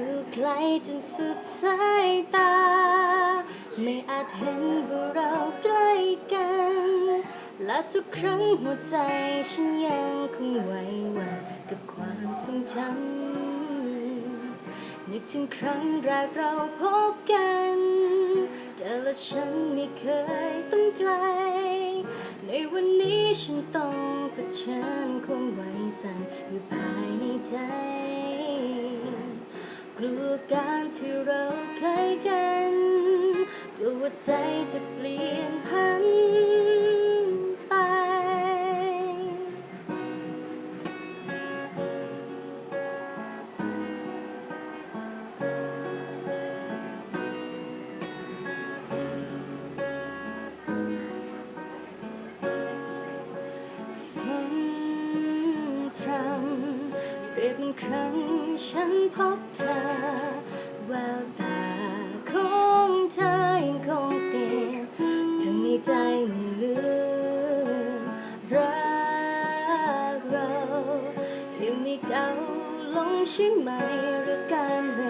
อยู่ไกลจนสุดสายตา ไม่อาจเห็นว่าเราใกล้กัน และทุกครั้งหัวใจฉันยังคงไหวหวั่นกับความทรงจำนึกถึงครั้งแรกเราพบกันเธอและฉันไม่เคยต้องไกล ในวันนี้ฉันต้องเผชิญความไหวสั่นอยู่ภายในใจ กลัวการที่เราใกล้กันกลัวว่าใจจะเปลี่ยน มือนครั้งฉันพบเธอแววตาของเธอยังคงเตียนจนในใจไม่ลืมรักเรายังไม่เก่าลงใช่ไหมหรือการเว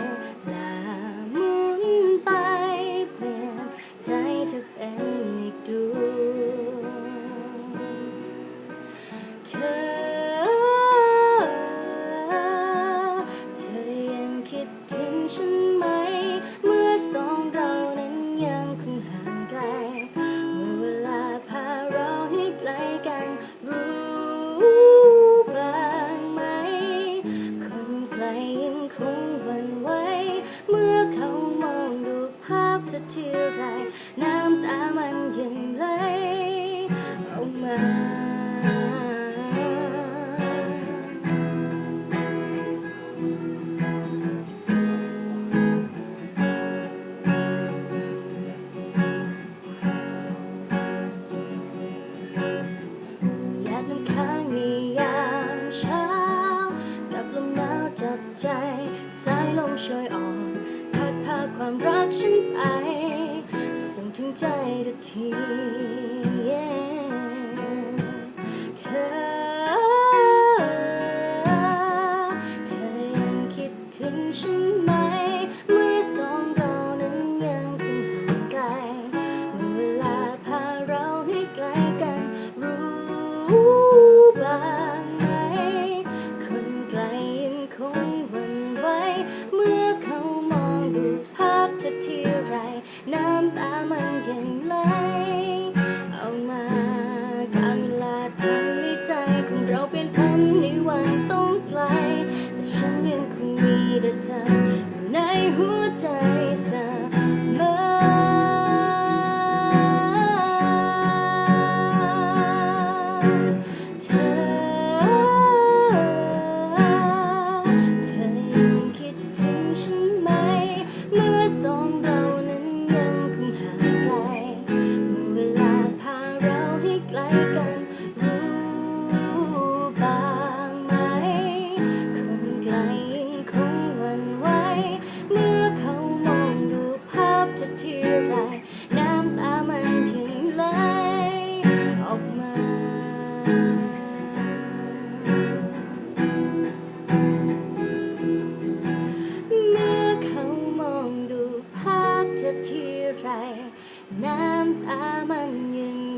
ถึงฉันไหม เมื่อสองเรานั้นยังคงห่างไกล เมื่อเวลาพาเราให้ไกลกันรู้บ้างไหม คนไกลยังคงหวั่นไหว เมื่อเขามองดูภาพเธอทีไร น้ำตามันยังไหลออกมา อยอ่อนพัดพาความรักฉันไป ส่งถึงใจทันที เธอ เธอยังคิดถึงฉันไหม เมื่อสองเรานั้นยังคงห่างไกลเมื่อเวลาพาเราให้ไกลกันรู้ ทำให้ใจของเราเปลี่ยนพันในวันต้องไกล แต่ฉันยังคงมีแต่เธออยู่ในหัวใจเสมอ ทีไร น้ำตามันยัง